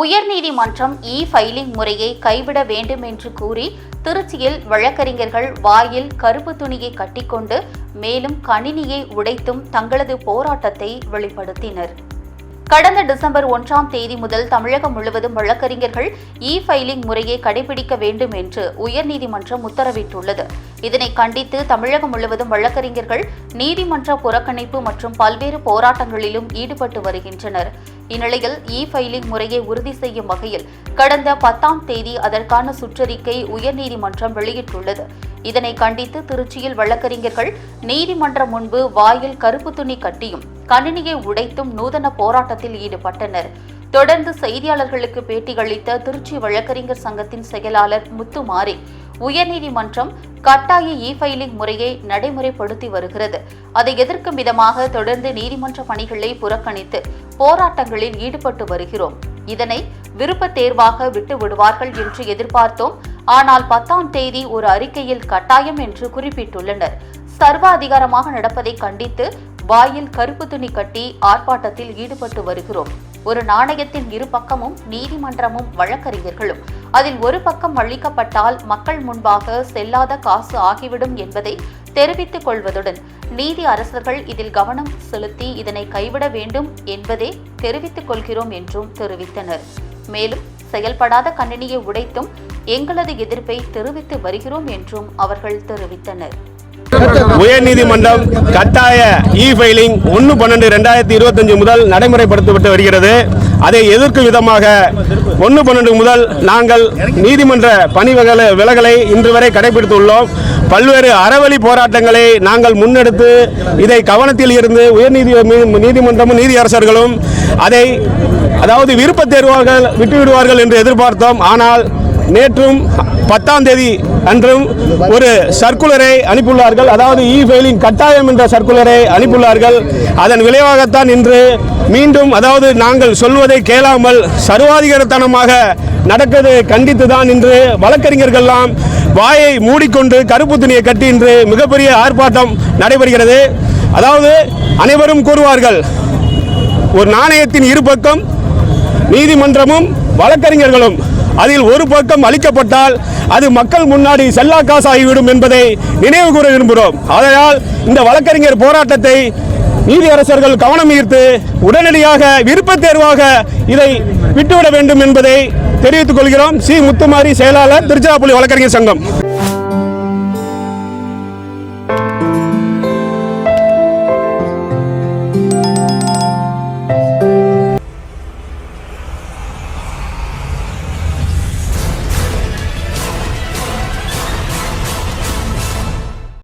உயர்நீதிமன்றம் e filing முறையை கைவிட வேண்டும் என்று கூறி திருச்சியில் வழக்கறிஞர்கள் வாயில் கருப்பு துணியை கட்டிக்கொண்டு மேலும் கணினியை உடைத்தும் தங்களது போராட்டத்தை வெளிப்படுத்தினர். கடந்த டிசம்பர் ஒன்றாம் தேதி முதல் தமிழகம் முழுவதும் வழக்கறிஞர்கள் இ ஃபைலிங் முறையை கடைபிடிக்க வேண்டும் என்று உயர்நீதிமன்றம் உத்தரவிட்டுள்ளது. இதனை கண்டித்து தமிழகம் முழுவதும் வழக்கறிஞர்கள் நீதிமன்ற புறக்கணிப்பு மற்றும் பல்வேறு போராட்டங்களிலும் ஈடுபட்டு வருகின்றனர். இந்நிலையில் இ ஃபைலிங் முறையை உறுதி செய்யும் வகையில் கடந்த பத்தாம் தேதி அதற்கான சுற்றறிக்கை உயர்நீதிமன்றம் வெளியிட்டுள்ளது. இதனை கண்டித்து திருச்சியில் வழக்கறிஞர்கள் நீதிமன்றம் முன்பு வாயில் கருப்பு துணி கட்டியும் கணினியை உடைத்தும் நூதன போராட்டத்தில் ஈடுபட்டனர். தொடர்ந்து செய்தியாளர்களுக்கு பேட்டியளித்த திருச்சி வழக்கறிஞர் சங்கத்தின் செயலாளர் முத்துமாரி உயர்நீதிமன்றம் கட்டாய இ ஃபைலிங் முறையை நடைமுறைப்படுத்தி வருகிறது. அதை எதிர்க்கும் விதமாக தொடர்ந்து நீதிமன்ற பணிகளை புறக்கணித்து போராட்டங்களில் ஈடுபட்டு வருகிறோம். இதனை விருப்ப தேர்வாக விட்டு விடுவார்கள் என்று எதிர்பார்த்தோம். ஆனால் பத்தாம் தேதி ஒரு அறிக்கையில் கட்டாயம் என்று குறிப்பிட்டுள்ளனர். சர்வ அதிகாரமாக நடப்பதை கண்டித்து வாயில் கருப்பு துணி கட்டி ஆர்ப்பாட்டத்தில் ஈடுபட்டு வருகிறோம். ஒரு நாணயத்தின் இரு பக்கமும் நீதிமன்றமும் வழக்கறிஞர்களும். அதில் ஒரு பக்கம் அளிக்கப்பட்டால் மக்கள் முன்பாக செல்லாத காசு ஆகிவிடும் என்பதை தெரிவித்துக் கொள்வதுடன் நீதி அரசர்கள் இதில் கவனம் செலுத்தி இதனை கைவிட வேண்டும் என்பதே தெரிவித்துக் கொள்கிறோம் என்றும் தெரிவித்தனர். மேலும் செயல்படாத கணினியை உடைத்தும் எங்களது எதிர்ப்பை தெரிவித்து வருகிறோம் என்றும் அவர்கள் தெரிவித்தனர். உயர்நீதிமன்றம் கட்டாய இ ஃபைலிங் ஒன்று பன்னெண்டு ரெண்டாயிரத்தி இருபத்தஞ்சு முதல் நடைமுறைப்படுத்தப்பட்டு வருகிறது. அதை எதிர்க்கும் விதமாக ஒன்று பன்னெண்டு முதல் நாங்கள் நீதிமன்ற பணி விலகலை- விலகலை இன்று வரை கடைபிடித்துள்ளோம். பல்வேறு அறவழி போராட்டங்களை நாங்கள் முன்னெடுத்து இதை கவனத்தில் இருந்து உயர்நீதி நீதிமன்றமும் நீதியரசர்களும் அதை அதாவது விருப்பத் தேர்வார்கள் விட்டுவிடுவார்கள் என்று எதிர்பார்த்தோம். ஆனால் நேற்றும் பத்தாம் தேதி அன்றும் ஒரு சர்க்குலரை அனுப்பியுள்ளார்கள். அதாவது இ ஃபைலிங் கட்டாயம் என்ற சர்க்குலரை அனுப்பியுள்ளார்கள். அதன் விளைவாகத்தான் இன்று மீண்டும் அதாவது நாங்கள் சொல்வதை கேளாமல் சர்வாதிகாரத்தனமாக நடக்கிறது கண்டித்து தான் இன்று வழக்கறிஞர்கள்லாம் வாயை மூடிக்கொண்டு கருப்பு துணியை கட்டி இன்று மிகப்பெரிய ஆர்ப்பாட்டம் நடைபெறுகிறது. அதாவது அனைவரும் கூறுவார்கள் ஒரு நாணயத்தின் இரு பக்கம் நீதிமன்றமும் வழக்கறிஞர்களும் அதில் ஒரு பக்கம் அளிக்கப்பட்டால் அது மக்கள் முன்னாடி செல்லா காசாகிவிடும் என்பதை நினைவு கூற விரும்புகிறோம். அதனால் இந்த வழக்கறிஞர் போராட்டத்தை நீதியரசர்கள் கவனம் ஈர்த்து உடனடியாக விருப்பத் தேர்வாக இதை விட்டுவிட வேண்டும் என்பதை தெரிவித்துக் கொள்கிறோம். சி. முத்துமாரி செயலாளர் திருச்சிராப்பள்ளி வழக்கறிஞர் சங்கம்.